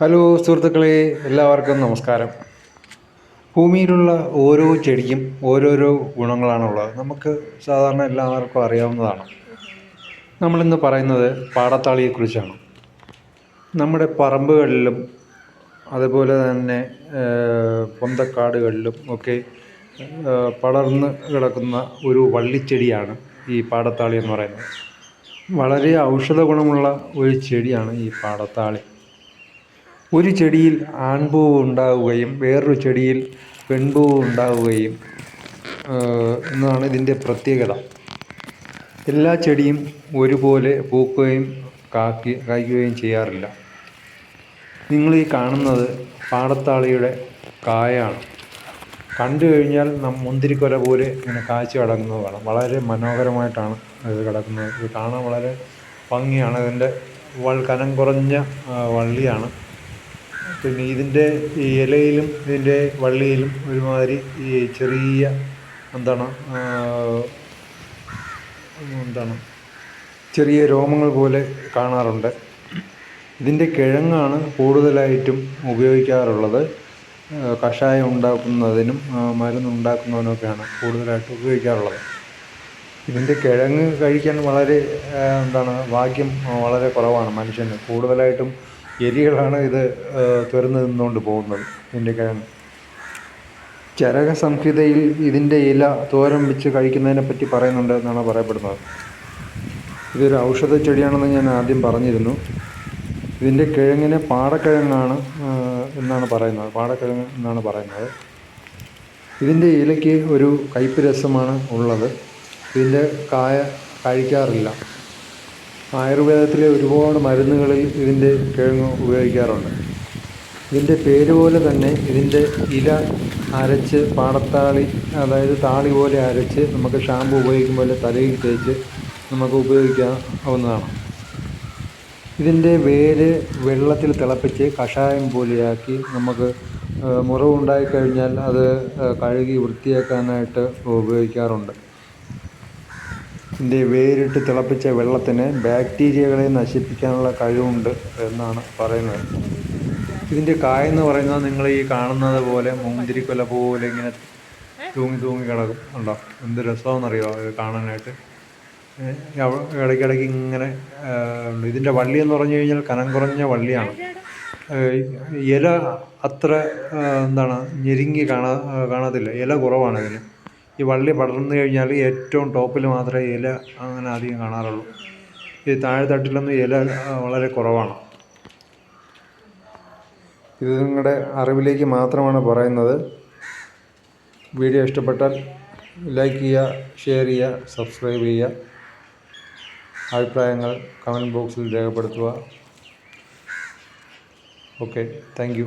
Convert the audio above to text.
Hello സുഹൃത്തുക്കളെ എല്ലാവർക്കും നമസ്കാരം. ഭൂമിയിലുള്ള ഓരോ ചെടിക്കും ഓരോരോ ഗുണങ്ങളാണുള്ളത്. നമുക്ക് സാധാരണ എല്ലാവർക്കും അറിയാവുന്നതാണ്. നമ്മളിന്ന് പറയുന്നത് പാടത്താളിയെക്കുറിച്ചാണ്. നമ്മുടെ പറമ്പുകളിലും അതുപോലെ തന്നെ പൊന്തക്കാടുകളിലും ഒക്കെ പടർന്ന് കിടക്കുന്ന ഒരു വള്ളിച്ചെടിയാണ് ഈ പാടത്താളി എന്ന് പറയുന്നത്. വളരെ ഔഷധ ഗുണമുള്ള ഒരു ചെടിയാണ് ഈ പാടത്താളി. ഒരു ചെടിയിൽ ആൺപൂവ് ഉണ്ടാവുകയും വേറൊരു ചെടിയിൽ പെൺപൂവ് ഉണ്ടാവുകയും എന്നാണ് ഇതിന്റെ പ്രത്യേകത. എല്ലാ ചെടിയും ഒരുപോലെ പൂക്കുകയും കാക്കി കായ്ക്കുകയും ചെയ്യാറില്ല. നിങ്ങൾ ഈ കാണുന്നത് പാടത്താളിയുടെ കായാണ്. കണ്ടു കഴിഞ്ഞാൽ നം മുന്തിരിക്കൊല പോലെ ഇങ്ങനെ കാഴ്ച കിടക്കുന്നത് കാണാം വളരെ മനോഹരമായിട്ടാണ് ഇത് കിടക്കുന്നത്. ഇത് കാണാൻ വളരെ ഭംഗിയാണ്. ഇതിന്റെ വൾ കനം കുറഞ്ഞ വള്ളിയാണ്. പിന്നെ ഇതിന്റെ ഈ ഇലയിലും ഇതിന്റെ വള്ളിയിലും ഒരുമാതിരി ഈ ചെറിയ എന്താണ് എന്താണ് ചെറിയ രോമങ്ങൾ പോലെ കാണാറുണ്ട്. ഇതിന്റെ കിഴങ്ങാണ് കൂടുതലായിട്ടും ഉപയോഗിക്കാറുള്ളത്. കഷായം ഉണ്ടാക്കുന്നതിനും മരുന്നുണ്ടാക്കുന്നതിനൊക്കെയാണ് കൂടുതലായിട്ട് ഉപയോഗിക്കാറുള്ളത്. ഇതിന്റെ കിഴങ്ങ് കഴിക്കാൻ വളരെ എന്താണ് ഭാഗ്യം വളരെ കുറവാണ് മനുഷ്യന്. കൂടുതലായിട്ടും എലികളാണ് ഇത് തുരന്ന് നിന്നുകൊണ്ട് പോകുന്നത്. ഇതിന്റെ കിഴങ്ങ് ചരക സംഹിതയിൽ ഇതിന്റെ ഇല തോരൻ വെച്ച് കഴിക്കുന്നതിനെ പറ്റി പറയുന്നുണ്ട് എന്നാണ് പറയപ്പെടുന്നത്. ഇതൊരു ഔഷധ ചെടിയാണെന്ന് ഞാൻ ആദ്യം പറഞ്ഞിരുന്നു. ഇതിന്റെ കിഴങ്ങിന് പാടക്കിഴങ്ങാണ് എന്നാണ് പറയുന്നത്. പാടക്കിഴങ്ങ് എന്നാണ് പറയുന്നത്. ഇതിന്റെ ഇലയ്ക്ക് ഒരു കയ്പ്പ് രസമാണ് ഉള്ളത്. ഇതിന്റെ കായ കഴിക്കാറില്ല. ആയുർവേദത്തിലെ ഒരുപാട് മരുന്നുകളിൽ ഇതിന്റെ കിഴങ്ങ് ഉപയോഗിക്കാറുണ്ട്. ഇതിന്റെ പേര് പോലെ തന്നെ ഇതിന്റെ ഇല അരച്ച് പാടത്താളി അതായത് താളി പോലെ അരച്ച് നമുക്ക് ഷാമ്പു ഉപയോഗിക്കുമ്പോൾ തലയിൽ തേച്ച് നമുക്ക് ഉപയോഗിക്കാവുന്നതാണ്. ഇതിന്റെ വേര് വെള്ളത്തിൽ തിളപ്പിച്ച് കഷായം പോലെയാക്കി നമുക്ക് മുറിവുണ്ടായിക്കഴിഞ്ഞാൽ അത് കഴുകി വൃത്തിയാക്കാനായിട്ട് ഉപയോഗിക്കാറുണ്ട്. ഇതിന്റെ വേരിട്ട് തിളപ്പിച്ച വെള്ളത്തിന് ബാക്ടീരിയകളെ നശിപ്പിക്കാനുള്ള കഴിവുണ്ട് എന്നാണ് പറയുന്നത്. ഇതിന്റെ കായെന്ന് പറയുന്നത് നിങ്ങൾ ഈ കാണുന്നത് പോലെ മുന്തിരിക്കൊല പോലെ ഇങ്ങനെ തൂങ്ങി തൂങ്ങി കിടക്കും. ഉണ്ടോ എന്ത് രസമാണെന്നറിയോ ഇത് കാണാനായിട്ട്? ഇടയ്ക്കിടയ്ക്ക് ഇങ്ങനെ ഇതിന്റെ വള്ളി എന്ന് പറഞ്ഞു കഴിഞ്ഞാൽ കനം കുറഞ്ഞ വള്ളിയാണ്. ഇല അത്ര എന്താണ് ഞെരുങ്ങി കാണാ കാണത്തില്ല. ഇല കുറവാണ് ഇതിന്. ഈ വള്ളി പടർന്നു കഴിഞ്ഞാൽ ഏറ്റവും ടോപ്പിൽ മാത്രമേ ഇല അങ്ങനെ അധികം കാണാറുള്ളൂ. ഈ താഴെത്തട്ടിലൊന്നും ഇല വളരെ കുറവാണ്. ഇത് നിങ്ങളുടെ അറിവിലേക്ക് മാത്രമാണ് പറയുന്നത്. വീഡിയോ ഇഷ്ടപ്പെട്ടാൽ ലൈക്ക് ചെയ്യുക ഷെയർ ചെയ്യുക സബ്സ്ക്രൈബ് ചെയ്യുക. അഭിപ്രായങ്ങൾ കമന്റ് ബോക്സിൽ രേഖപ്പെടുത്തുക. Okay thank